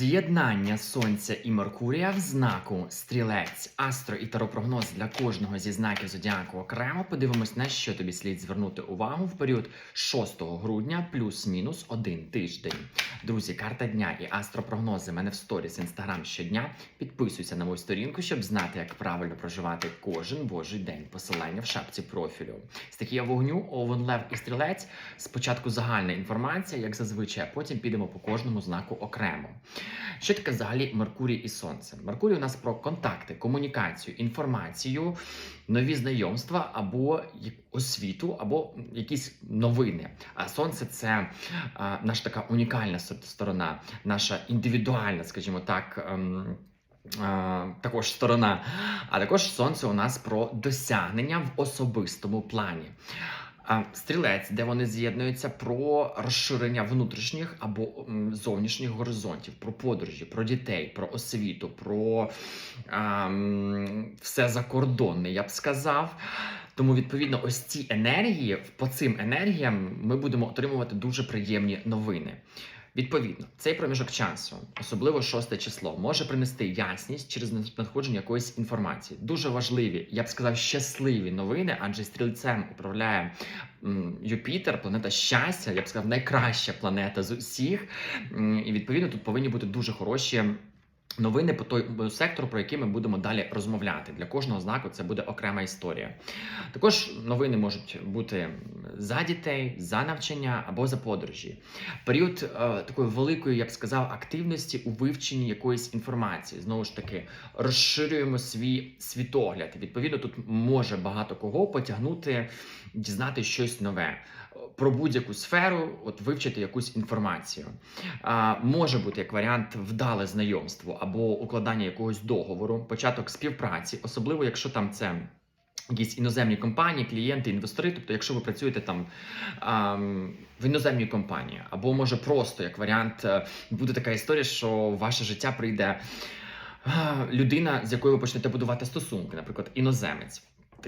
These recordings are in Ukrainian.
З'єднання Сонця і Меркурія в знаку Стрілець, астро і таропрогноз для кожного зі знаків зодіаку окремо. Подивимось, на що тобі слід звернути увагу в період 6 грудня плюс-мінус один тиждень. Друзі, карта дня і астропрогнози мене в сторіс інстаграм щодня. Підписуйся на мою сторінку, щоб знати, як правильно проживати кожен божий день. Посилання в шапці профілю. Стихія вогню, овен, лев і стрілець. Спочатку загальна інформація, як зазвичай, а потім підемо по кожному знаку окремо. Що таке взагалі Меркурій і Сонце? Меркурій у нас про контакти, комунікацію, інформацію, нові знайомства або освіту, або якісь новини. А сонце це а, наша така унікальна сторона, наша індивідуальна, скажімо так. ем, Також сторона, а також сонце у нас про досягнення в особистому плані. Стрілець, де вони з'єднуються про розширення внутрішніх або зовнішніх горизонтів, про подорожі, про дітей, про освіту, про ем, все закордонне, я б сказав. Тому, відповідно, ось ці енергії, по цим енергіям ми будемо отримувати дуже приємні новини. Відповідно, цей проміжок часу, особливо шосте число, може принести ясність через надходження якоїсь інформації. Дуже важливі, я б сказав, щасливі новини, адже стрільцем управляє м, Юпітер, планета щастя, я б сказав, найкраща планета з усіх. І відповідно тут повинні бути дуже хороші. Новини по той сектору, про який ми будемо далі розмовляти. Для кожного знаку це буде окрема історія. Також новини можуть бути за дітей, за навчання або за подорожі. Період е, такої великої, я б сказав, активності у вивченні якоїсь інформації. Знову ж таки, розширюємо свій світогляд. Відповідно, тут може багато кого потягнути, дізнати щось нове. Про будь-яку сферу, от вивчити якусь інформацію. А, може бути як варіант вдале знайомство або укладання якогось договору, початок співпраці, особливо якщо там це. Якісь іноземні компанії, клієнти, інвестори. Тобто, якщо ви працюєте там ам, в іноземній компанії, або може просто як варіант е, буде така історія, що в ваше життя прийде людина, з якою ви почнете будувати стосунки, наприклад, іноземець.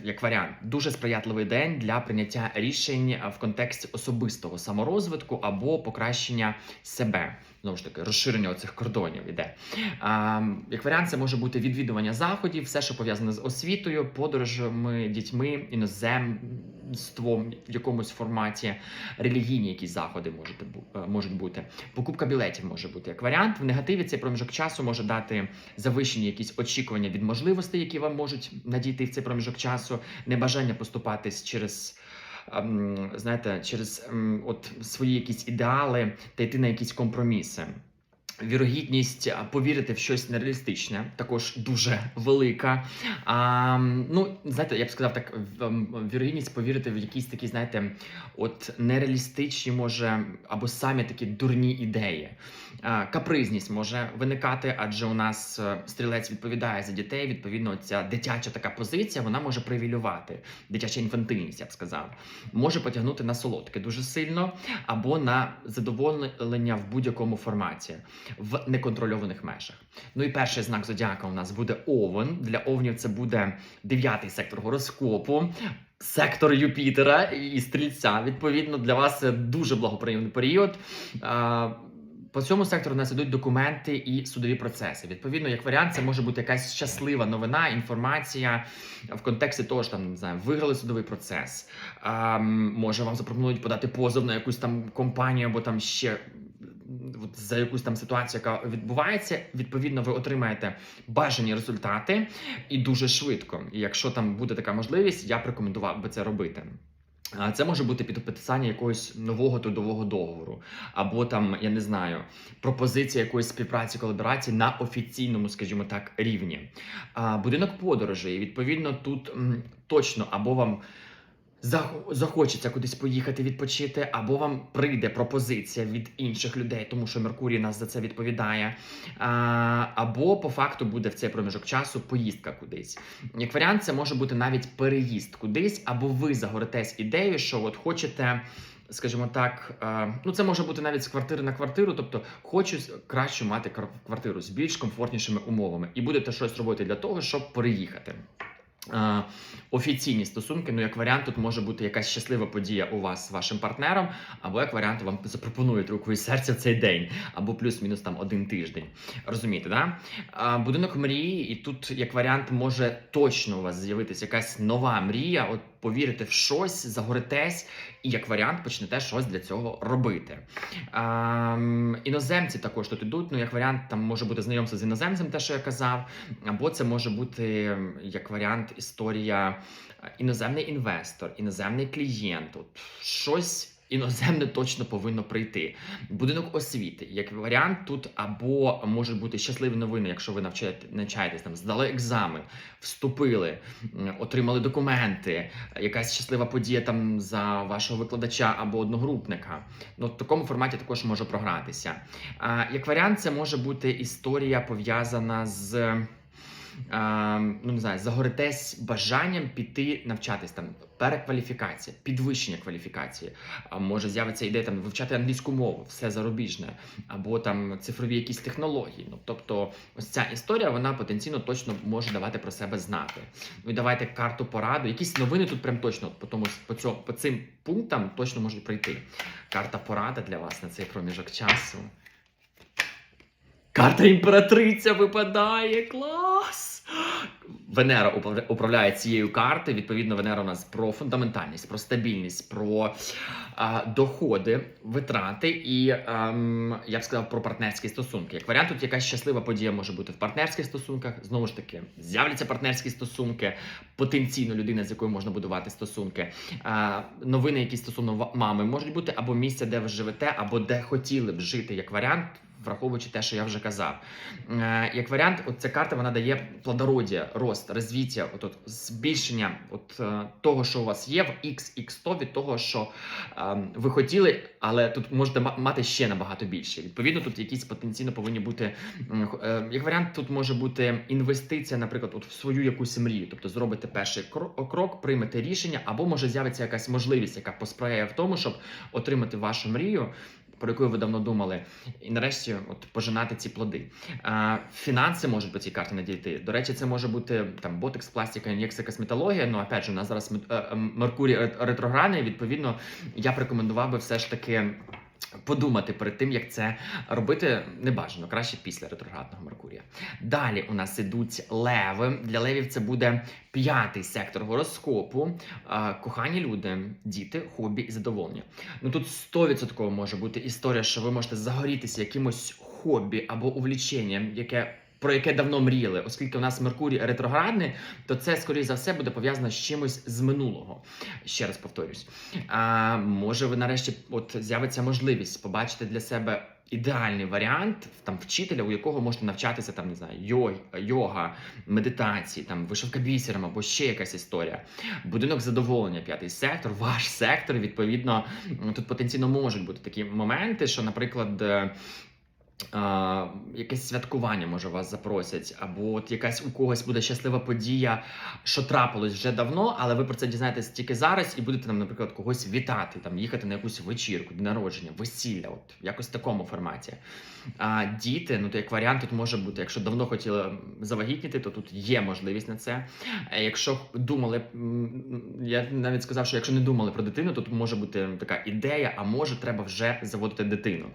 Як варіант, дуже сприятливий день для прийняття рішень в контексті особистого саморозвитку або покращення себе. Знову ж таки, розширення оцих кордонів іде. А, як варіант, це може бути відвідування заходів, все, що пов'язане з освітою, подорожами, дітьми, іноземством в якомусь форматі, релігійні якісь заходи можуть, е, можуть бути. Покупка білетів може бути як варіант. В негативі цей проміжок часу може дати завищені якісь очікування від можливостей, які вам можуть надійти в цей проміжок часу, небажання поступатись через. Знаєте, через от свої якісь ідеали та йти на якісь компроміси. Вірогідність повірити в щось нереалістичне також дуже велика. А, ну, знаєте, я б сказав так: вірогідність повірити в якісь такі, знаєте, от нереалістичні, може, або самі такі дурні ідеї. А, капризність може виникати, адже у нас е, стрілець відповідає за дітей. Відповідно, ця дитяча така позиція вона може привілювати. Дитяча інфантильність, я б сказав, може потягнути на солодке дуже сильно, або на задоволення в будь-якому форматі в неконтрольованих межах. Ну і перший знак зодіака у нас буде овен. Для овнів це буде дев'ятий сектор гороскопу. Сектор Юпітера і стрільця. Відповідно, для вас це дуже благоприємний період. По цьому сектору у нас ідуть документи і судові процеси. Відповідно, як варіант, це може бути якась щаслива новина, інформація в контексті того, що там не знаю, виграли судовий процес. Може вам запропонують подати позов на якусь там компанію або там ще за якусь там ситуацію, яка відбувається, відповідно, ви отримаєте бажані результати і дуже швидко. І якщо там буде така можливість, я б рекомендував би це робити. Це може бути підписання якогось нового трудового договору, або там, я не знаю, пропозиція якоїсь співпраці, колаборації на офіційному, скажімо так, рівні. Будинок подорожей, відповідно, тут точно або вам захочеться кудись поїхати відпочити, або вам прийде пропозиція від інших людей, тому що Меркурій нас за це відповідає. Або по факту буде в цей проміжок часу поїздка кудись. Як варіант, це може бути навіть переїзд кудись, або ви загоритесь ідеєю, що от хочете. Скажімо так, е, ну це може бути навіть з квартири на квартиру, тобто хочу краще мати квар- квартиру з більш комфортнішими умовами, і будете щось робити для того, щоб переїхати. Е, Офіційні стосунки, ну як варіант, тут може бути якась щаслива подія у вас з вашим партнером, або як варіант вам запропонують руку і серця цей день, або плюс-мінус там один тиждень. Розумієте, да? А, будинок мрії, і тут як варіант може точно у вас з'явитися якась нова мрія. От повірите в щось, загоритесь, і як варіант почнете щось для цього робити. Ем, іноземці також тут ідуть. Ну, як варіант, там може бути знайомство з іноземцем, те, що я казав, або це може бути як варіант історія е, іноземний інвестор, іноземний клієнт. От щось. Іноземне точно повинно прийти. Будинок освіти, як варіант, тут або можуть бути щасливі новини, якщо ви навчаєте, навчаєтесь там, здали екзамен, вступили, отримали документи, якась щаслива подія там за вашого викладача або одногрупника. Ну, в такому форматі також може програтися. Як варіант, це може бути історія пов'язана з. А, ну не знаю, загоритесь бажанням піти навчатись там перекваліфікація, підвищення кваліфікації. Може з'явиться ідея там вивчати англійську мову, все зарубіжне, або там цифрові якісь технології. Ну тобто, ось ця історія вона потенційно точно може давати про себе знати. Ну і давайте карту пораду. Якісь новини тут прям точно по тому по цьому по цим пунктам точно можуть прийти. Карта порада для вас на цей проміжок часу. Карта імператриця випадає. Клас! Венера управляє цією картою. Відповідно, Венера у нас про фундаментальність, про стабільність, про а, доходи, витрати і ем, я б сказав про партнерські стосунки. Як варіант, тут якась щаслива подія може бути в партнерських стосунках. Знову ж таки, з'являться партнерські стосунки, потенційно людина, з якою можна будувати стосунки. А, новини, які стосовно мами можуть бути або місця, де ви живете, або де хотіли б жити, як варіант. Враховуючи те, що я вже казав, Е, як варіант, от ця карта вона дає плодородя, рост, розвіття, от, от збільшення от е, того, що у вас є, в XX 100 від того, що е, ви хотіли, але тут можете ма- мати ще набагато більше. Відповідно, тут якісь потенційно повинні бути як варіант, тут може бути інвестиція, наприклад, от в свою якусь мрію. Тобто зробите перший кро- крок, приймете рішення, або може з'явиться якась можливість, яка посприяє в тому, щоб отримати вашу мрію. Про яку ви давно думали, і нарешті от пожинати ці плоди. А, фінанси можуть по цій карті надійти. До речі, це може бути там ботекс, пластика, ін'єкція, косметологія. Ну опять же, у нас зараз е, е, Меркурій ре- ретроградний. Відповідно, я б рекомендував би все ж таки. Подумати перед тим, як це робити, не бажано, краще після ретроградного Меркурія. Далі у нас ідуть леви. Для левів це буде п'ятий сектор гороскопу. Кохані люди, діти, хобі і задоволення. Ну тут 100% може бути історія, що ви можете загорітися якимось хобі або увліченням, яке. Про яке давно мріяли, оскільки у нас Меркурій ретроградний, то це скоріш за все буде пов'язано з чимось з минулого. Ще раз повторюсь. А може, ви нарешті от з'явиться можливість побачити для себе ідеальний варіант там вчителя, у якого можете навчатися там, не знаю, йог, йога, медитації, там вишивка бісером або ще якась історія. Будинок задоволення, п'ятий сектор, ваш сектор. Відповідно, тут потенційно можуть бути такі моменти, що, наприклад. А, якесь святкування може вас запросять, або от якась у когось буде щаслива подія, що трапилось вже давно, але ви про це дізнаєтесь тільки зараз, і будете там, наприклад, когось вітати, там їхати на якусь вечірку, день народження, весілля, от якось в такому форматі. А діти, ну то як варіант, тут може бути, якщо давно хотіли завагітніти, то тут є можливість на це. Якщо думали, я навіть сказав, що якщо не думали про дитину, то тут може бути така ідея, а може треба вже заводити дитину.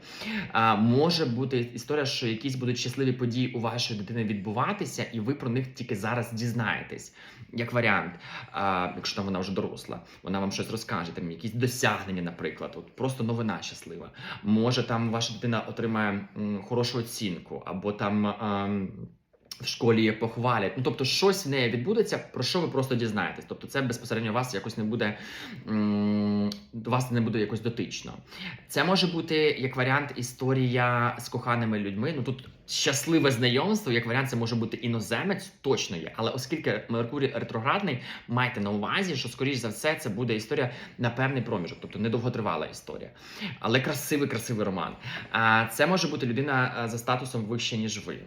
А, може бути історія, що якісь будуть щасливі події у вашої дитини відбуватися, і ви про них тільки зараз дізнаєтесь. Як варіант, а, якщо там вона вже доросла, вона вам щось розкаже, там якісь досягнення, наприклад, от просто новина щаслива. Може, там ваша дитина отримає м, хорошу оцінку, або там. ем, в школі її похвалять. Ну, тобто, щось в неї відбудеться, про що ви просто дізнаєтесь. Тобто, це безпосередньо вас якось не буде до вас не буде якось дотично. Це може бути як варіант історія з коханими людьми. Ну тут щасливе знайомство, як варіант, це може бути іноземець, точно є. Але оскільки Меркурій ретроградний, майте на увазі, що скоріш за все це буде історія на певний проміжок, тобто недовготривала історія. Але красивий, красивий роман. А це може бути людина за статусом вище, ніж ви,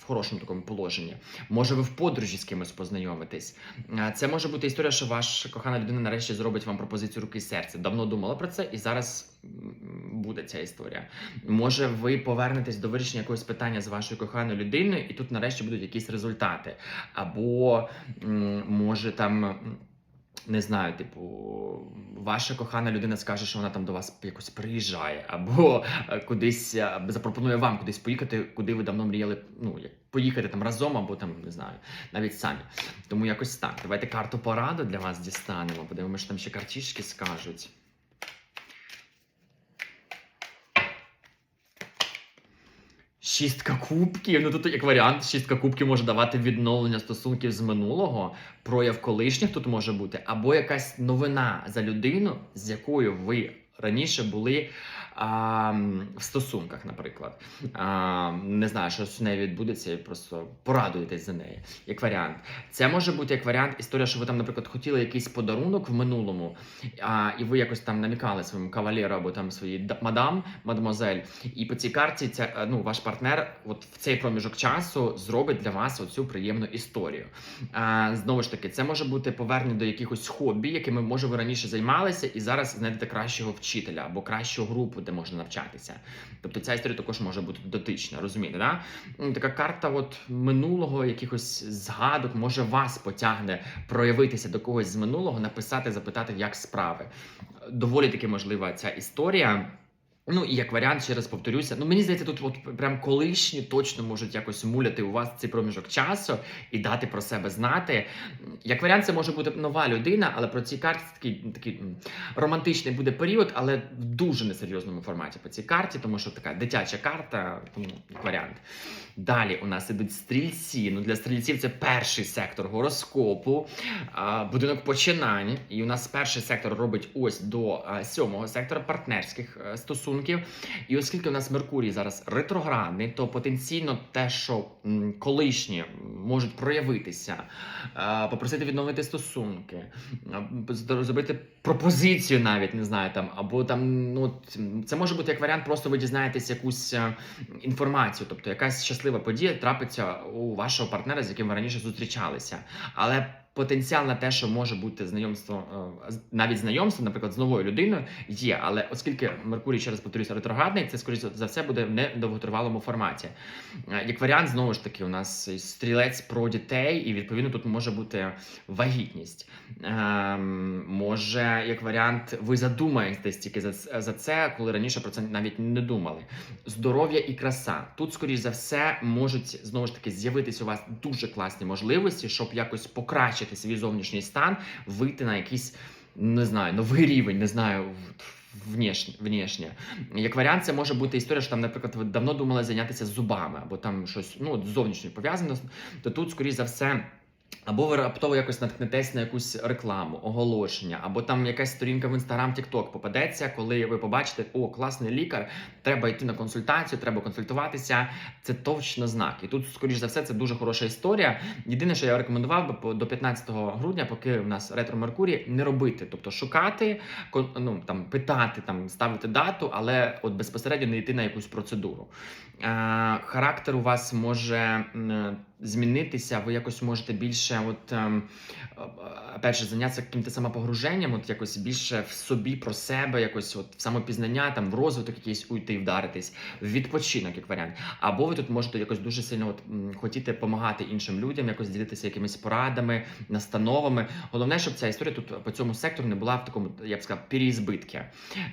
в хорошому такому положенні. Може, ви в подорожі з кимось познайомитесь. Е, Це може бути історія, що ваша кохана людина нарешті зробить вам пропозицію руки і серця. Давно думала про це, і зараз буде ця історія. Може, ви повернетесь до вирішення якогось питання з вашою коханою людиною, і тут нарешті будуть якісь результати. Або може там. Не знаю, типу, ваша кохана людина скаже, що вона там до вас якось приїжджає, або е, кудись е, запропонує вам кудись поїхати, куди ви давно мріяли ну, поїхати там разом, або там не знаю, навіть самі. Тому якось так. Давайте карту пораду для вас дістанемо. Подивимося, що там ще картішки скажуть. Шістка кубків. Ну тут як варіант, шістка кубків може давати відновлення стосунків з минулого, прояв колишніх тут може бути, або якась новина за людину, з якою ви раніше були а, в стосунках, наприклад. А, не знаю, що з нею відбудеться, і просто порадуєтесь за неї. Як варіант. Це може бути як варіант історія, що ви там, наприклад, хотіли якийсь подарунок в минулому, а, і ви якось там намікали своєму кавалеру або там своїй да- мадам, мадемуазель. І по цій карті ця, е, ну, ваш партнер от в цей проміжок часу зробить для вас оцю приємну історію. А, знову ж таки, це може бути повернення до якихось хобі, якими може ви раніше займалися, і зараз знайдете кращого вчителя або кращу групу, де можна навчатися. Тобто ця історія також може бути дотична, розумієте? Да? Така карта от минулого, якихось згадок, може вас потягне проявитися до когось з минулого, написати, запитати, як справи. Доволі таки можлива ця історія. Ну і як варіант, ще раз повторюся. Ну мені здається, тут от прям колишні точно можуть якось муляти у вас цей проміжок часу і дати про себе знати. Як варіант, це може бути нова людина, але про цій карті такий, такий романтичний буде період, але в дуже несерйозному форматі по цій карті, тому що така дитяча карта, тому як варіант. Далі у нас ідуть стрільці. Ну для стрільців це перший сектор гороскопу, будинок починань. І у нас перший сектор робить ось до сьомого сектора партнерських е, стосунків. І оскільки у нас Меркурій зараз ретроградний, то потенційно те, що колишні можуть проявитися, е, попросити відновити стосунки, зробити пропозицію навіть не знаю там, або там ну це може бути як варіант, просто ви дізнаєтесь якусь е, інформацію, тобто якась щаслива подія трапиться у вашого партнера, з яким ви раніше зустрічалися, але. Потенціал на те, що може бути знайомство, е, навіть знайомство, наприклад, з новою людиною, є. Але оскільки Меркурій, ще раз повторюся, ретроградний, це скоріше за все буде в недовготривалому форматі. Е, Як варіант, знову ж таки, у нас стрілець про дітей, і відповідно тут може бути вагітність. Ем, може, як варіант, ви задумаєтесь тільки за це, коли раніше про це навіть не думали. Здоров'я і краса. Тут, скоріш за все, можуть знову ж таки з'явитись у вас дуже класні можливості, щоб якось покращити свій зовнішній стан, вийти на якийсь, не знаю, новий рівень, не знаю. Внешнє. Як варіант, це може бути історія, що там, наприклад, ви давно думали зайнятися зубами, або там щось ну, зовнішньо пов'язано, то тут, скоріш за все, або ви раптово якось наткнетесь на якусь рекламу, оголошення, або там якась сторінка в інстаграм, Тікток попадеться, коли ви побачите, о, класний лікар, треба йти на консультацію, треба консультуватися. Це точно знак. І тут, скоріш за все, це дуже хороша історія. Єдине, що я рекомендував би до 15 грудня, поки у нас ретро Меркурій, не робити, тобто шукати, ну там питати, там ставити дату, але от безпосередньо не йти на якусь процедуру. Е, характер у вас може змінитися, ви якось можете більше, от ем, е, же, зайнятися яким-то самопогруженням, от якось більше в собі про себе, якось от в самопізнання, там в розвиток якийсь уйти вдаритись, в відпочинок, як варіант. Або ви тут можете якось дуже сильно от, хотіти допомагати іншим людям, якось ділитися якимись порадами, настановами. Головне, щоб ця історія тут по цьому сектору не була в такому, я б сказав, переізбитки.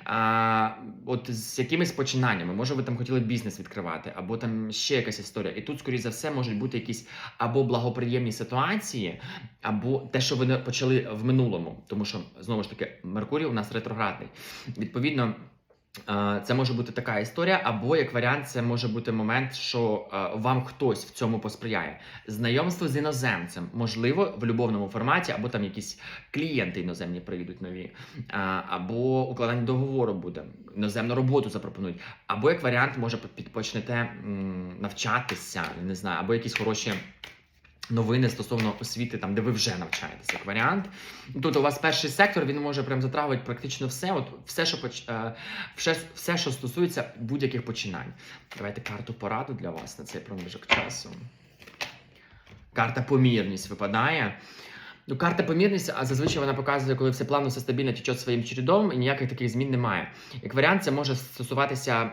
А, от з якимись починаннями, може, ви там хотіли бізнес відкривати, або там ще якась історія. І тут, скоріш за все, можуть бути якісь або благоприємні ситуації, або те, що ви почали в минулому, тому що знову ж таки Меркурій у нас ретроградний. Відповідно. Е, Це може бути така історія, або як варіант, це може бути момент, що е, вам хтось в цьому посприяє. Знайомство з іноземцем, можливо, в любовному форматі, або там якісь клієнти іноземні прийдуть нові, або укладання договору буде, іноземну роботу запропонують, або як варіант, може почнете навчатися, не знаю, або якісь хороші. Новини стосовно освіти, там де ви вже навчаєтеся, як варіант. Тут у вас перший сектор він може прям затравити практично все. От все, що поч... все, все, що стосується будь-яких починань. Давайте карту пораду для вас на цей проміжок часу. Карта помірність випадає. Ну, карта помірність, а зазвичай вона показує, коли все плавно, все стабільно тече своїм чередом, і ніяких таких змін немає. Як варіант, це може стосуватися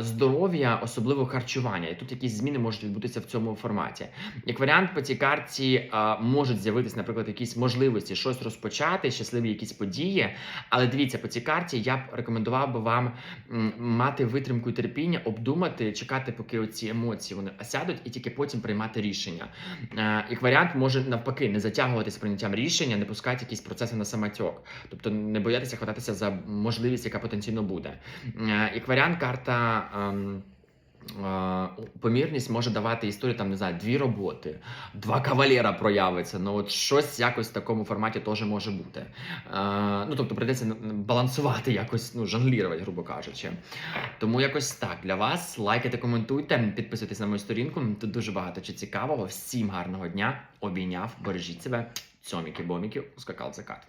здоров'я, особливо харчування. І тут якісь зміни можуть відбутися в цьому форматі. Як варіант, по цій карті можуть з'явитися, наприклад, якісь можливості щось розпочати, щасливі якісь події. Але дивіться, по цій карті я б рекомендував би вам мати витримку і терпіння, обдумати, чекати, поки оці емоції вони осядуть, і тільки потім приймати рішення. Е, Як варіант, може навпаки не затягувати з прийняттям рішення, не пускати якісь процеси на самотьок, тобто не боятися хвататися за можливість, яка потенційно буде. Е, Як варіант, карта. Помірність може давати історію, там не знаю, дві роботи, два кавалера проявиться. Ну от щось якось в такому форматі теж може бути. Ну тобто прийдеться балансувати, якось ну жонглірувати, грубо кажучи. Тому якось так для вас. Лайкайте, коментуйте, підписуйтесь на мою сторінку. Тут дуже багато чи цікавого. Всім гарного дня. Обійняв, бережіть себе. Цьоміки-боміки, ускакав закат.